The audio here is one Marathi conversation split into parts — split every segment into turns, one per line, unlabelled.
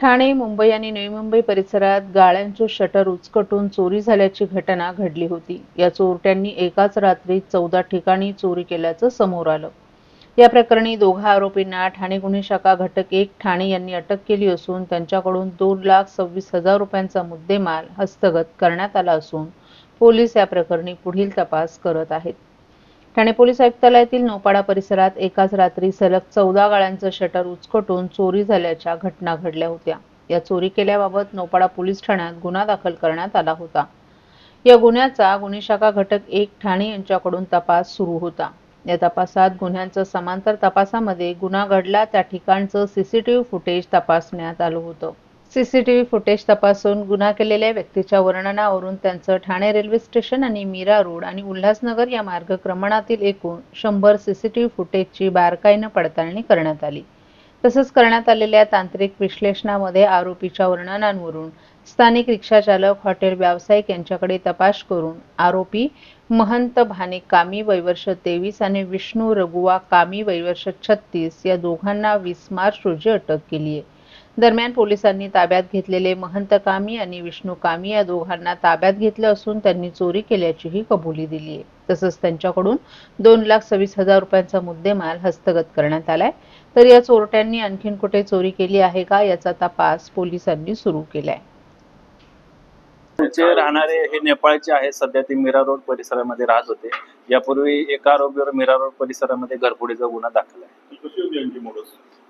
ठाणे मुंबई आणि नवी मुंबई परिसरात गाळ्यांचे शटर उचकटून चोरी झाल्याची घटना घडली होती. या चोरट्यांनी एकाच रात्री चौदा ठिकाणी चोरी केल्याचं समोर आलं. या प्रकरणी दोघा आरोपींना ठाणे गुन्हे शाखा घटक एक ठाणे यांनी अटक केली असून त्यांच्याकडून दोन लाख सव्वीस हजार रुपयांचा मुद्देमाल हस्तगत करण्यात आला असून पोलीस या प्रकरणी पुढील तपास करत आहेत. ठाणे पोलीस आयुक्तालयातील नौपाडा परिसरात एकाच रात्री सलग चौदा गाळ्यांचं शटर उचकटून चोरी झाल्याच्या घटना घडल्या होत्या. या चोरी केल्याबाबत नौपाडा पोलीस ठाण्यात गुन्हा दाखल करण्यात आला होता. या गुन्ह्याचा गुन्हे शाखा घटक एक ठाणे यांच्याकडून तपास सुरू होता. या तपासात गुन्ह्यांचं समांतर तपासामध्ये गुन्हा घडला त्या ठिकाणचं सीसीटीव्ही फुटेज तपासण्यात आलं होतं. सीसीटीव्ही फुटेज तपासून गुन्हा केलेल्या व्यक्तीच्या वर्णनावरून त्यांचं ठाणे रेल्वे स्टेशन आणि मीरा रोड आणि उल्हासनगर या मार्गक्रमणातील एकूण शंभर सीसीटीव्ही फुटेजची बारकाईनं पडताळणी करण्यात आली. तसंच करण्यात आलेल्या तांत्रिक विश्लेषणामध्ये आरोपीच्या वर्णनांवरून स्थानिक रिक्षाचालक हॉटेल व्यावसायिक यांच्याकडे तपास करून आरोपी महंत भाने कामी वैवर्ष तेवीस आणि विष्णू रघुवा कामी वैवर्ष छत्तीस या दोघांना वीस मार्च रोजी अटक केली आहे दरम्यान पोलिसांनी ताब्यात घेतलेले महंत कामी आणि विष्णू कामी या दोघांना ताब्यात घेतलं असून त्यांनी चोरी केल्याचीही कबुली दिली आहे. तसंच त्यांच्याकडून दोन लाख सव्वीस हजार रुपयांचा मुद्देमाल हस्तगत करण्यात आलाय. तर या चोरट्यांनी आणखीन कुठे चोरी केली आहे का याचा तपास पोलिसांनी सुरू केलाय.
जे राहणारे हे नेपाळचे आहेत सध्या ते मीरा रोड परिसरामध्ये राहत होते. यापूर्वी एका आरोपीवर मीरा रोड परिसरामध्ये घरफोडीचा गुन्हा दाखल आहे.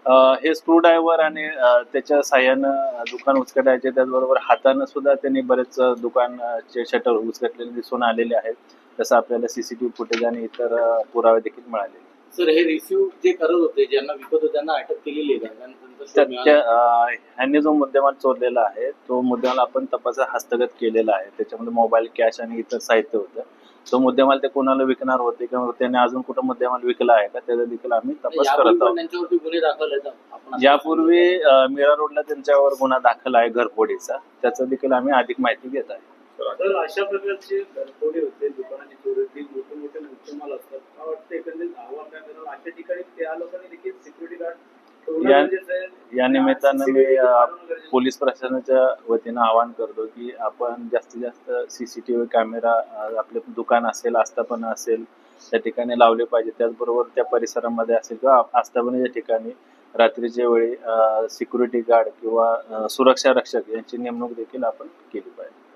हे स्क्रू ड्रायव्हर आणि त्याच्या साह्यानं दुकान उचकटायचे त्याचबरोबर हातानं सुद्धा त्यांनी बरेच दुकानचे शटर उचकटलेले दिसून आलेले आहेत. तसं आपल्याला सीसीटीव्ही फुटेज आणि इतर पुरावे देखील मिळाले.
सर हे रिसिव्ह जे करत होते ज्यांना विकत होते त्यांना अटक केलेली आहे
ह्यांनी जो मुद्देमाल चोरलेला आहे तो मुद्देमाल आपण तपासात हस्तगत केलेला आहे. त्याच्यामध्ये मोबाईल कॅश आणि इतर साहित्य होतं. तो मुद्देमाल ते कोणाला विकणार होते किंवा त्याने अजून कुठं मुद्देमाल विकला आहे का त्याचा देखील आम्ही तपास
यापूर्वी
करत आहोत.
त्यांच्यावरती गुन्हे दाखल आहेत. आपण असं-
यापूर्वी अं, मीरा रोडला त्यांच्यावर गुन्हा दाखल आहे घरफोडीचा. त्याचा देखील आम्ही अधिक माहिती घेत आहे.
तर अशा प्रकारचे घरफोडे होते दुकानाची चोरी होती मोठे मोठे मुद्देमाल असतात. मला वाटतं एकंदरीत आव्हान काय करावं अशा ठिकाणी त्या लोकांनी देखील सिक्युरिटी गार्ड ठेवणं
या- या निमित्तानं मी पोलीस प्रशासनाच्या वतीनं आवाहन करतो की आपण जास्तीत जास्त सीसीटीव्ही कॅमेरा आपले दुकान असेल आस्थापना असेल त्या ठिकाणी लावले पाहिजे. त्याचबरोबर त्या परिसरामध्ये असेल किंवा आस्थापनेच्या ठिकाणी रात्रीच्या वेळी सिक्युरिटी गार्ड किंवा सुरक्षा रक्षक यांची नेमणूक देखील आपण केली पाहिजे.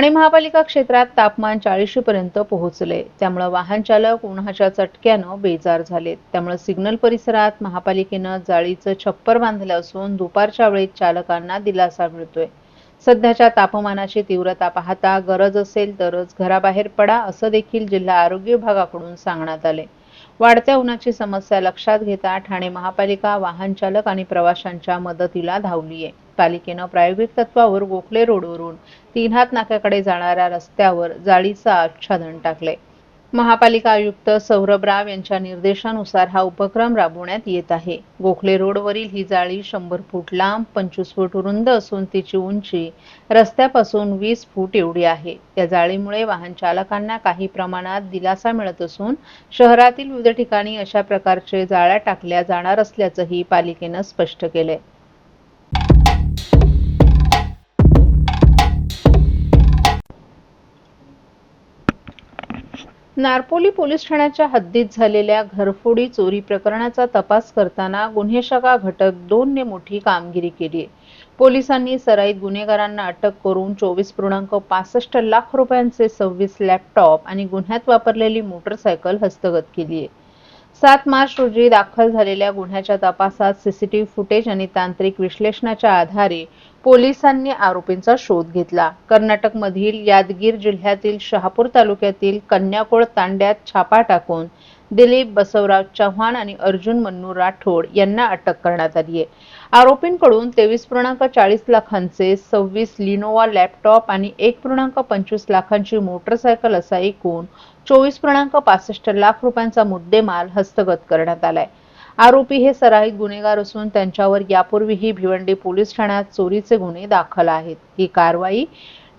ठाणे महापालिका क्षेत्रात तापमान चाळीशी पर्यंत पोहोचले. त्यामुळे वाहन चालक उन्हाच्या चटक्यानं बेजार झाले त्यामुळे सिग्नल परिसरात महापालिकेनं जाळीचं छप्पर बांधलं असून दुपारच्या वेळेत चालकांना दिलासा मिळतोय. सध्याच्या तापमानाची तीव्रता पाहता गरज असेल तरच घराबाहेर पडा असं देखील जिल्हा आरोग्य विभागाकडून सांगण्यात आले. वाढत्या उन्हाची समस्या लक्षात घेता ठाणे महापालिका वाहन चालक आणि प्रवाशांच्या मदतीला धावली आहे. पालिकेनं प्रायोगिक तत्वावर गोखले रोडवरून तीन हात नाक्याकडे जाणाऱ्या रस्त्यावर जाळीचं आच्छादन टाकले महापालिका आयुक्त सौरभ राव यांच्या निर्देशानुसार हा उपक्रम राबवण्यात येत आहे. गोखले रोडवरील ही जाळी शंभर फूट लांब पंचवीस फूट रुंद असून तिची उंची रस्त्यापासून वीस फूट एवढी आहे. या जाळीमुळे वाहन चालकांना काही प्रमाणात दिलासा मिळत असून शहरातील विविध ठिकाणी अशा प्रकारचे जाळ्या टाकल्या जाणार असल्याचंही पालिकेनं स्पष्ट केलंय. नारपोली पोलीस ठाण्याच्या हद्दीत झालेल्या घरफोडी चोरी प्रकरणाचा तपास करताना गुन्हे शाखा घटक दोनने मोठी कामगिरी केली आहे. पोलिसांनी सराईत गुन्हेगारांना अटक करून चोवीस पूर्णांक पासष्ट लाख रुपयांचे सव्वीस लॅपटॉप आणि गुन्ह्यात वापरलेली मोटरसायकल हस्तगत केली आहे. सात मार्च रोजी दाखल झालेल्या गुन्ह्याच्या तपासात सीसीटीव्ही फुटेज आणि तांत्रिक विश्लेषणाच्या आधारे पोलिसांनी आरोपींचा शोध घेतला. कर्नाटकमधील यादगीर जिल्ह्यातील शहापूर तालुक्यातील कन्याकोळ तांड्यात छापा टाकून दिलीप बसवराव चव्हाण आणि अर्जुन मन्नू राठोड यांना अटक करण्यात आली आहे. आरोपींकडून तेवीस पूर्णांक चाळीस लाखांचे सव्वीस लिनोवा लॅपटॉप आणि एक पूर्णांक पंचवीस लाखांची मोटरसायकल असा एकूण चोवीस पूर्णांक पासष्ट लाख रुपयांचा मुद्देमाल हस्तगत करण्यात आलाय. आरोपी हे सराईत गुन्हेगार असून त्यांच्यावर यापूर्वीही भिवंडी पोलीस ठाण्यात चोरीचे गुन्हे दाखल आहेत. ही कारवाई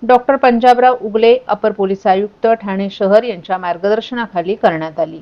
डॉक्टर पंजाबराव उगले अपर पोलीस आयुक्त ठाणे शहर यांच्या मार्गदर्शनाखाली करण्यात आली.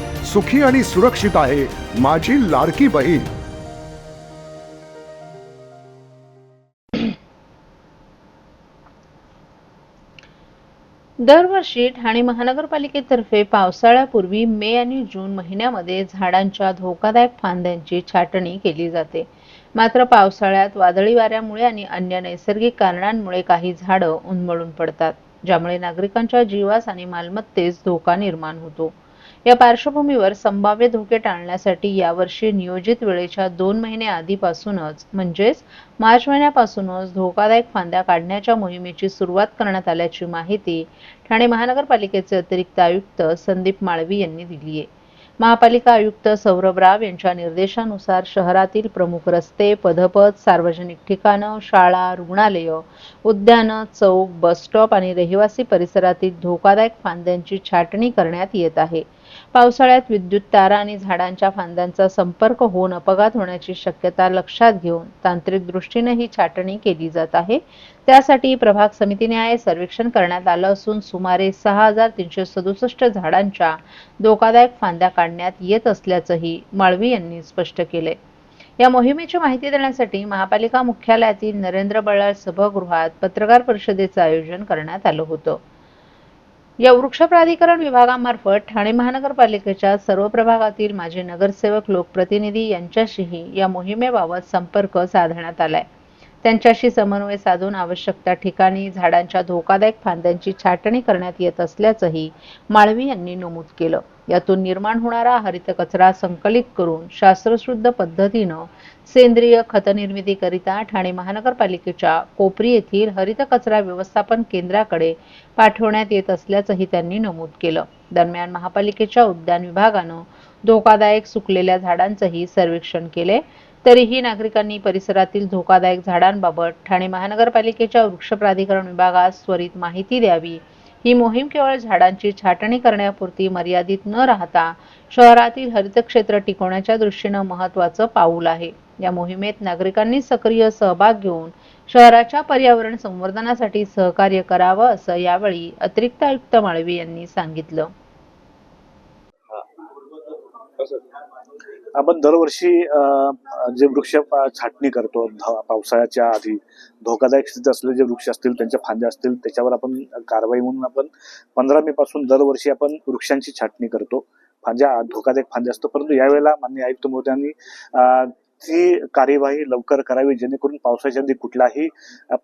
सुखी आणि सुरक्षित आहे माझी लाडकी बहीण.
दरवर्षी ठाणे महानगरपालिकेतर्फे पावसाळ्यापूर्वी मे आणि जून महिन्यामध्ये झाडांच्या धोकादायक फांद्यांची छाटणी केली जाते. मात्र पावसाळ्यात वादळी वाऱ्यामुळे आणि अन्य नैसर्गिक कारणांमुळे काही झाडं उन्मळून पडतात ज्यामुळे नागरिकांच्या जीवास आणि मालमत्तेस धोका निर्माण होतो. या पार्श्वभूमीवर संभाव्य धोके टाळण्यासाठी यावर्षी नियोजित वेळेच्या दोन महिने आधीपासूनच म्हणजेच मार्च महिन्यापासूनच धोकादायक फांद्या काढण्याच्या मोहिमेची सुरुवात करण्यात आल्याची माहिती ठाणे महानगरपालिकेचे अतिरिक्त आयुक्त संदीप माळवी यांनी दिली आहे. महापालिका आयुक्त सौरभ राव यांच्या निर्देशानुसार शहरातील प्रमुख रस्ते पदपथ सार्वजनिक ठिकाणं शाळा रुग्णालयं उद्यानं चौक बसस्टॉप आणि रहिवासी परिसरातील धोकादायक फांद्यांची छाटणी करण्यात येत आहे. पावसाळ्यात विद्युत तारा आणि झाडांच्या फांद्यांचा संपर्क होऊन अपघात होण्याची शक्यता लक्षात घेऊन तांत्रिक दृष्टीने ही छाटणी केली जात आहे. त्यासाठी प्रभाग समितीने आहे सर्वेक्षण करण्यात आलं असून सुमारे सहा हजार तीनशे सदुसष्ट झाडांच्या धोकादायक फांद्या काढण्यात येत असल्याचंही माळवी यांनी स्पष्ट केले या मोहिमेची माहिती देण्यासाठी महापालिका मुख्यालयातील नरेंद्र बळाळ सभागृहात पत्रकार परिषदेचं आयोजन करण्यात आलं होतं. या वृक्ष प्राधिकरण विभागामार्फत ठाणे महानगरपालिकेच्या सर्व प्रभागातील माजी नगरसेवक लोकप्रतिनिधी यांच्याशीही या मोहिमेबाबत संपर्क साधण्यात आलाय. त्यांच्याशी समन्वय साधून आवश्यक त्या ठिकाणी झाडांच्या धोकादायक फांद्यांची छाटणी करण्यात येत असल्याचंही माळवी यांनी नमूद केलं. यातून निर्माण होणारा हरित कचरा संकलित करून शास्त्रशुद्ध पद्धतीनं सेंद्रिय खतनिर्मितीकरिता ठाणे महानगरपालिकेच्या कोपरी येथील हरित कचरा व्यवस्थापन केंद्राकडे पाठवण्यात येत असल्याचंही त्यांनी नमूद केलं. दरम्यान महापालिकेच्या उद्यान विभागानं धोकादायक सुकलेल्या झाडांचंही सर्वेक्षण केले. तरीही नागरिकांनी परिसरातील धोकादायक झाडांबाबत ठाणे महानगरपालिकेच्या वृक्ष प्राधिकरण विभागास त्वरित माहिती द्यावी. ही मोहीम केवळ झाडांची छाटणी करण्यापुरती मर्यादित न राहता शहरातील हरित क्षेत्र टिकवण्याच्या दृष्टीनं महत्वाचं पाऊल आहे. या मोहिमेत नागरिकांनी सक्रिय सहभाग घेऊन शहराच्या पर्यावरण संवर्धनासाठी सहकार्य करावं असं यावेळी अतिरिक्त आयुक्त माळवी यांनी सांगितलं.
आपण दरवर्षी जे वृक्ष छाटणी करतो ध- पावसाळ्याच्या आधी धोकादायक स्थितीत असलेले जे वृक्ष असतील त्यांच्या फांद्या असतील त्याच्यावर आपण कारवाई म्हणून आपण पंधरा मे पासून दरवर्षी आपण वृक्षांची छाटणी करतो. फांद्या धोकादायक फांद्या असतो परंतु यावेळेला मान्य आयुक्त महोदयांनी ती कार्यवाही लवकर करावी जेणेकरून पावसाच्या आधी कुठल्याही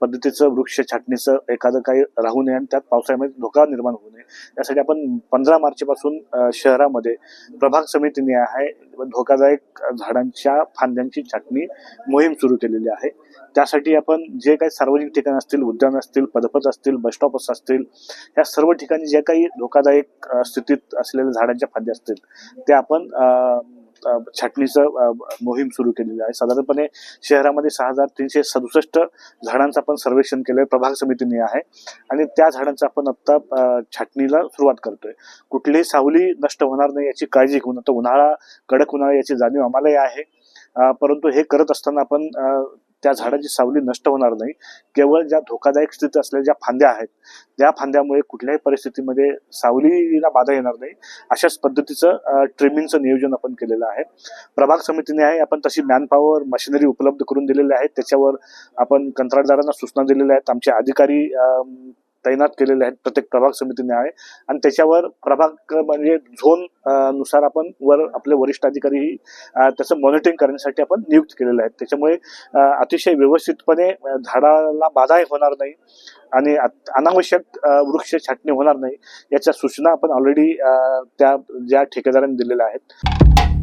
पद्धतीचं वृक्ष छाटणीचं एखादं काही राहू नये आणि त्यात पावसाळ्यामध्ये धोका निर्माण होऊ नये. त्यासाठी आपण पंधरा मार्चपासून शहरामध्ये प्रभाग समितीने आहे. धोकादायक झाडांच्या फांद्यांची छाटणी मोहीम सुरू केलेली आहे. त्यासाठी आपण जे काही सार्वजनिक ठिकाण असतील उद्यान असतील पदपथ असतील बसस्टॉप असतील या सर्व ठिकाणी जे काही धोकादायक स्थितीत असलेल्या झाडांच्या फांद्या असतील ते आपण छाटणीचं मोहीम सुरू केलेली आहे. साधारणपणे शहरामध्ये सहा हजार तीनशे सदुसष्ट झाडांचं आपण सर्वेक्षण केलंय प्रभाग समितीने आहे. आणि त्या झाडांचं आपण आत्ता छाटणीला सुरुवात करतोय. कुठलीही सावली नष्ट होणार नाही याची काळजी घेऊन आता उन्हाळा कडक उन्हाळा याची जाणीव आम्हालाही आहे. परंतु हे करत असताना आपण त्या झाडाची सावली नष्ट होणार नाही. केवळ ज्या धोकादायक स्थितीत असलेल्या ज्या फांद्या आहेत त्या फांद्यामुळे कुठल्याही परिस्थितीमध्ये सावलीला बाधा येणार नाही. अशाच पद्धतीचं ट्रिमिंगचं नियोजन आपण केलेलं आहे. प्रभाग समितीने आहे आपण तशी मॅनपॉवर मशिनरी उपलब्ध करून दिलेली आहेत त्याच्यावर आपण कंत्राटदारांना सूचना दिलेल्या आहेत. आमचे अधिकारी तैनात केलेले आहेत प्रत्येक प्रभाग समितीने आहे. आणि त्याच्यावर प्रभाग म्हणजे झोननुसार आपण वर आपले वरिष्ठ अधिकारी त्याचं मॉनिटरिंग करण्यासाठी आपण नियुक्त केलेले आहेत. त्याच्यामुळे अतिशय व्यवस्थितपणे झाडाला बाधाही होणार नाही आणि अनावश्यक वृक्ष छाटणी होणार नाही याच्या सूचना आपण ऑलरेडी त्या ज्या ठेकेदारांनी दिलेल्या आहेत.